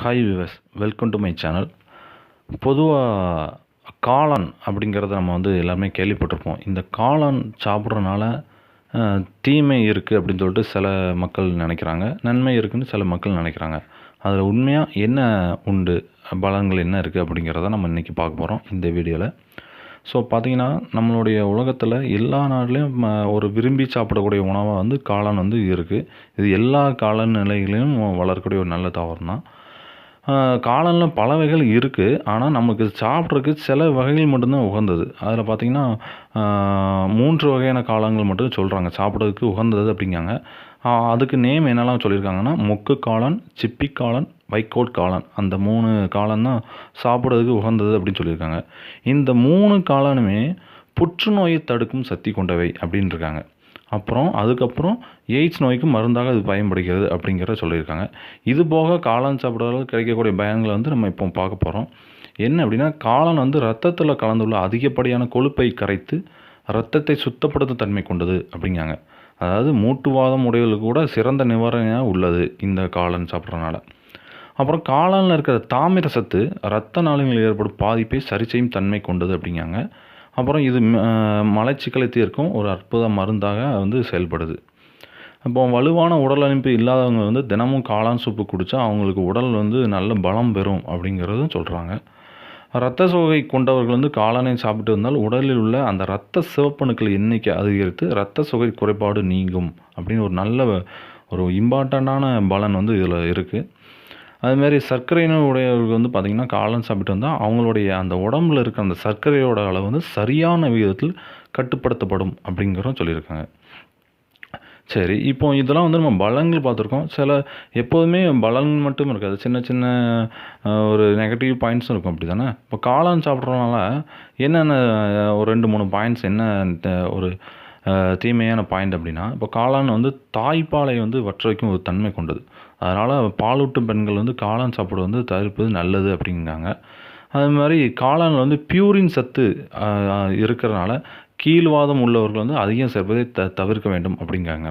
Hi viewers welcome to my channel பொதுவாக காளான் அப்படிங்கிறத நம்ம வந்து எல்லாருமே கேள்விப்பட்டிருப்போம். இந்த காளான் சாப்பிட்றனால தீமை இருக்குது அப்படின்னு சொல்லிட்டு சில மக்கள் நினைக்கிறாங்க. நன்மை இருக்குன்னு சில மக்கள் நினைக்கிறாங்க. அதில் உண்மையாக என்ன உண்டு? பலன்கள் என்ன இருக்குது அப்படிங்கிறத நம்ம இன்றைக்கி பார்க்க போகிறோம் இந்த வீடியோவில் ஸோ பார்த்திங்கன்னா நம்மளுடைய உலகத்தில் எல்லா நாட்டிலையும் ஒரு விரும்பி சாப்பிடக்கூடிய உணவாக வந்து காளான் வந்து இருக்குது இது எல்லா காளான் வளரக்கூடிய ஒரு நல்ல தாவரம் தான் காளானில் பல வகைகள் இருக்குது ஆனால் நமக்கு சாப்பிட்றதுக்கு சில வகைகள் மட்டும்தான் உகந்தது. அதில் பார்த்திங்கன்னா மூன்று வகையான காளான்கள் மட்டும் சொல்கிறாங்க சாப்பிட்றதுக்கு உகந்தது அப்படிங்காங்க அதுக்கு நேம் என்னெல்லாம் சொல்லியிருக்காங்கன்னா மொக்கு காளான் சிப்பி காளான் வைக்கோட் காளான். அந்த மூணு காளான் தான் சாப்பிட்றதுக்கு உகந்தது அப்படின்னு சொல்லியிருக்காங்க. இந்த மூணு காளானுமே புற்றுநோயை தடுக்கும் சக்தி கொண்டவை அப்படின்ட்டுருக்காங்க அப்புறம் அதுக்கப்புறம் எய்ட்ஸ் நோய்க்கு மருந்தாக அது பயன்படுகிறது அப்படிங்கிறத சொல்லியிருக்காங்க. இது போக காளான் சாப்பிட்றதால கிடைக்கக்கூடிய பயன்களை வந்து நம்ம இப்போ பார்க்க போகிறோம் என்ன அப்படின்னா காளான் வந்து ரத்தத்தில் கலந்துள்ள அதிகப்படியான கொழுப்பை கரைத்து ரத்தத்தை சுத்தப்படுத்தும் தன்மை கொண்டது அப்படிங்காங்க அதாவது மூட்டுவாதம் உடையவர்களுக்கு கூட சிறந்த நிவாரணியாக உள்ளது இந்த காளான் சாப்பிட்றதுனால. அப்புறம் காளானில் இருக்கிற தாமிர சத்து ரத்த நாளங்களில் ஏற்படும் பாதிப்பை சரி செய்யும் தன்மை கொண்டது அப்படிங்காங்க அப்புறம் இது ம- மலச்சிக்கலை தீர்க்கும் ஒரு அற்புத மருந்தாக வந்து செயல்படுது. அப்போ வலுவான உடல் அமைப்பு இல்லாதவங்க வந்து தினமும் காளான் சூப்பு குடித்தா அவங்களுக்கு உடல் வந்து நல்ல பலம் பெறும் அப்படிங்கிறதும் சொல்கிறாங்க இரத்த சோகை கொண்டவர்கள் வந்து காளானை சாப்பிட்டு வந்தால் உடலில் உள்ள அந்த இரத்த சிவப்பணுக்கள் எண்ணிக்கை அதிகரித்து இரத்த சுகை குறைபாடு நீங்கும் அப்படின்னு ஒரு நல்ல ஒரு இம்பார்ட்டண்ட்டான பலன் வந்து இதில் இருக்குது அதுமாரி சர்க்கரை உடையவர்கள் வந்து பார்த்திங்கன்னா காளான் சாப்பிட்டு வந்தால் அவங்களுடைய அந்த உடம்புல இருக்க அந்த சர்க்கரையோட அளவு வந்து சரியான விகிதத்தில் கட்டுப்படுத்தப்படும் அப்படிங்கிறோம் சொல்லியிருக்காங்க. சரி இப்போ இதெல்லாம் வந்து நம்ம பலன்கள் பார்த்துருக்கோம். சில எப்போதுமே பலன் மட்டும் இருக்காது. சின்ன சின்ன ஒரு நெகட்டிவ் பாயிண்ட்ஸும் இருக்கும் அப்படி தானே இப்போ காளான் சாப்பிட்றதுனால என்னென்ன ஒரு ரெண்டு மூணு பாயிண்ட்ஸ் என்ன ஒரு தீமையான பாயிண்ட் அப்படின்னா இப்போ காளான் வந்து தாய்ப்பாலை வந்து வற்ற வைக்கும் ஒரு தன்மை கொண்டது. அதனால் பாலூட்டும் பெண்கள் வந்து காளான் சாப்பிட வந்து தவிர்ப்பது நல்லது அப்படிங்கிறாங்க. அது மாதிரி காளானில் வந்து பியூரின் சத்து இருக்கிறனால கீழ்வாதம் உள்ளவர்கள் வந்து அதிகம் சேர்ப்பதை த தவிர்க்க வேண்டும் அப்படிங்காங்க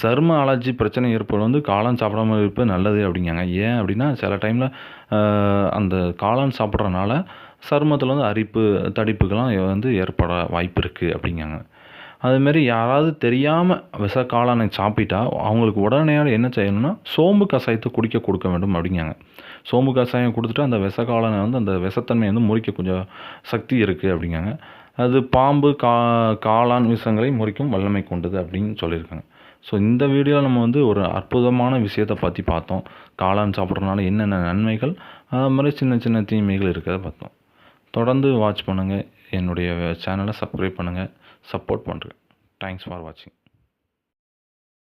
சரும அலர்ஜி பிரச்சனை ஏற்படும் வந்து காளான் சாப்பிடாம இருப்பது நல்லது அப்படிங்காங்க ஏன் அப்படின்னா சில டைமில் அந்த காளான் சாப்பிட்றனால சருமத்தில் வந்து அரிப்பு தடிப்புகள்லாம் வந்து ஏற்பட வாய்ப்பு இருக்குது அப்படிங்காங்க அதுமாரி யாராவது தெரியாமல் விஷ காளானை சாப்பிட்டா அவங்களுக்கு உடனடியாக என்ன செய்யணும்னா சோம்பு கஷாயத்தை குடிக்க கொடுக்க வேண்டும் அப்படிங்காங்க சோம்பு கஷாயம் கொடுத்துட்டு அந்த விஷ காளானை வந்து அந்த விஷத்தன்மையை வந்து முறிக்க கொஞ்சம் சக்தி இருக்குது அப்படிங்காங்க அது பாம்பு கா காளான் விஷங்களை முறிக்கும் வல்லமை கொண்டது அப்படின்னு சொல்லியிருக்காங்க. ஸோ இந்த வீடியோவில் நம்ம வந்து ஒரு அற்புதமான விஷயத்தை பற்றி பார்த்தோம். காளான் சாப்பிட்றதுனால என்னென்ன நன்மைகள் அது மாதிரி சின்ன சின்ன தீமைகள் இருக்கிறத பார்த்தோம். தொடர்ந்து வாட்ச் பண்ணுங்கள் என்னுடைய சேனலை சப்ஸ்கிரைப் பண்ணுங்கள் சப்போர்ட் பண்ணுறேன். தேங்க்ஸ் ஃபார் வாட்சிங்